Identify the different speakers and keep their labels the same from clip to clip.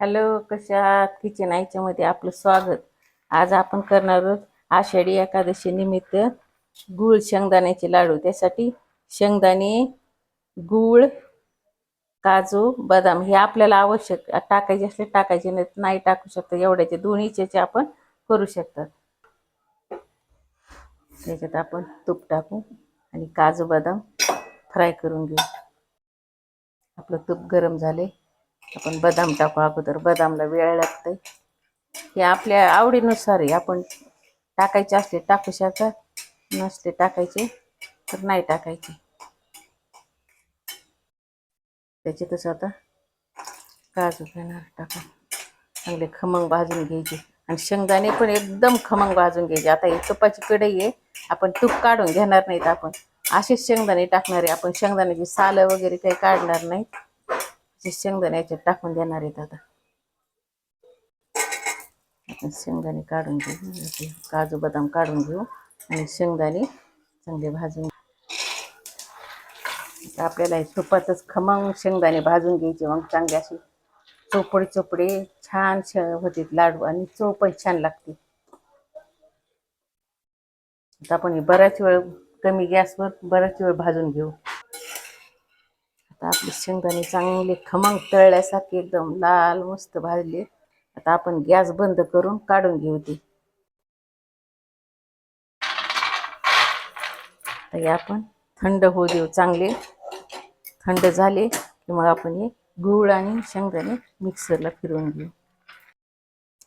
Speaker 1: Hello कशा आहात? Kitchen आईच्यामध्ये आपलं स्वागत. आज आपण करणार आहोत आषाढी एकादशी निमित्त गूळ शेंगदाण्याचे लाडू. त्यासाठी शेंगदाणे गूळ काजू बदाम हे आपल्याला आवश्यक. टाकायचे असले टाकायचे नाही नाही टाकू शकतो. एवढ्याचे दोन्हीचे आपण करू शकतात. त्याच्यात आपण तूप टाकू आणि काजू बदाम फ्राय करून घेऊ. आपलं तूप गरम झाले आपण बदाम टाकू अगोदर. बदामला वेळ लागते हे आपल्या आवडीनुसार आहे. आपण टाकायचे असले टाकू शकतात नसले टाकायचे तर नाही टाकायचे. त्याचे कसं आता काजू घेणार टाकून. चांगले खमंग भाजून घ्यायचे. आणि शेंगदाणे पण एकदम खमंग भाजून घ्यायचे. आता हे तुपाची कढई आहे. आपण तूप काढून घेणार नाहीत आपण. असेच शेंगदाणे टाकणार आहे. आपण शेंगदाण्याची सालं वगैरे काही काढणार नाहीत. असे शेंगदाणे टाकून देणार आहेत आता. शेंगदाणे काढून घेऊ. काजू बदाम काढून घेऊ. आणि शेंगदाणे चांगले भाजून आपल्याला हे तुपातच खमंग शेंगदाणे भाजून घ्यायचे. मग चांगले असे चोपडे चोपडे छान श होते लाडू आणि चव छान लागते. आता आपण हे बराच वेळ कमी गॅसवर बराच वेळ भाजून घेऊ. आता आपले शेंगदाणे चांगले खमंग तळल्यासारखे एकदम लाल मस्त भाजले. आता आपण गॅस बंद करून काढून घेऊ ते. हे आपण थंड होऊ देऊ चांगले. थंड झाले की मग आपण हे गूळ आणि शेंगदाणे मिक्सरला फिरवून घेऊ.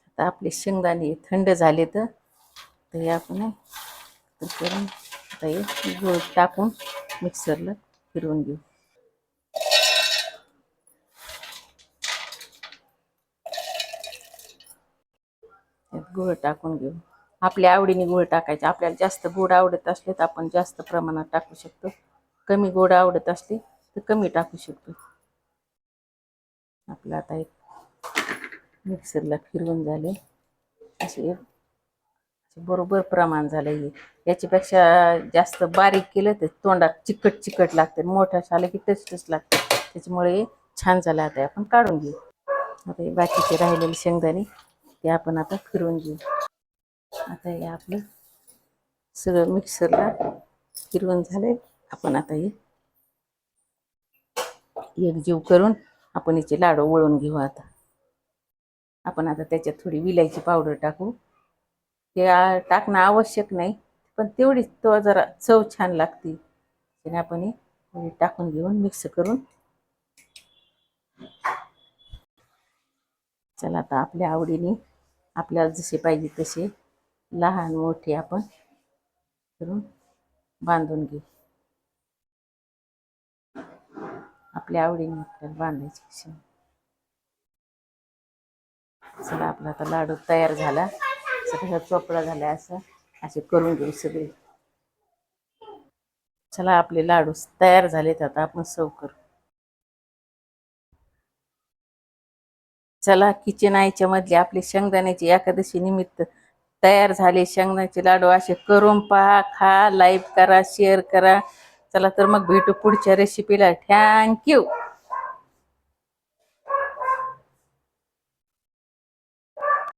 Speaker 1: आता आपले शेंगदाणे थंड झाले तर हे आपण करून आता हे गूळ टाकून मिक्सरला फिरवून घेऊ. गुळ टाकून घेऊ. आपल्या आवडीने गुळ टाकायचे. आपल्याला जास्त गोड आवडत असले तर आपण जास्त प्रमाणात टाकू शकतो. कमी गोड आवडत असले तर कमी टाकू शकतो. आपलं आता एक मिक्सरला फिरवून झाले. असे एक बरोबर प्रमाण झालं हे. याच्यापेक्षा जास्त बारीक केलं तर तोंडात चिकट चिकट लागते. मोठं झालं की टेस्टच लागते. त्याच्यामुळे छान झालं. आता आपण काढून घेऊ. आता हे बाकीचे राहिलेले शेंगदाणे. ते आपण आता फिरवून घेऊ. आता हे आपलं सगळं मिक्सरला फिरवून झालंय. आपण आता हे एकजीव करून आपण याचे लाडू वळून घेऊ आता. आपण आता त्याच्यात थोडी विलायची पावडर टाकू. ते टाकणं आवश्यक नाही पण तेवढीच तो जरा चव छान लागते. त्याने आपण हे टाकून घेऊन मिक्स करून चला आता आपल्या आवडीने आपल्याला जसे पाहिजे तसे लहान मोठे आपण करून बांधून घेऊ. आपल्या आवडीने आपल्याला बांधायचे चला आपला आता लाडू तयार झाला. सगळं चोपडा झाला असं. असे करून घेऊ सगळे. चला आपले लाडू तयार झालेत. आता आपण सर्व करू. चला किचन आईच्या मधले आपले शेंगदाण्याची एकादशी निमित्त तयार झाले. शेंगदाण्याचे लाडू असे करून पहा खा लाईक करा शेअर करा. चला तर मग भेटू पुढच्या रेसिपीला थँक्यू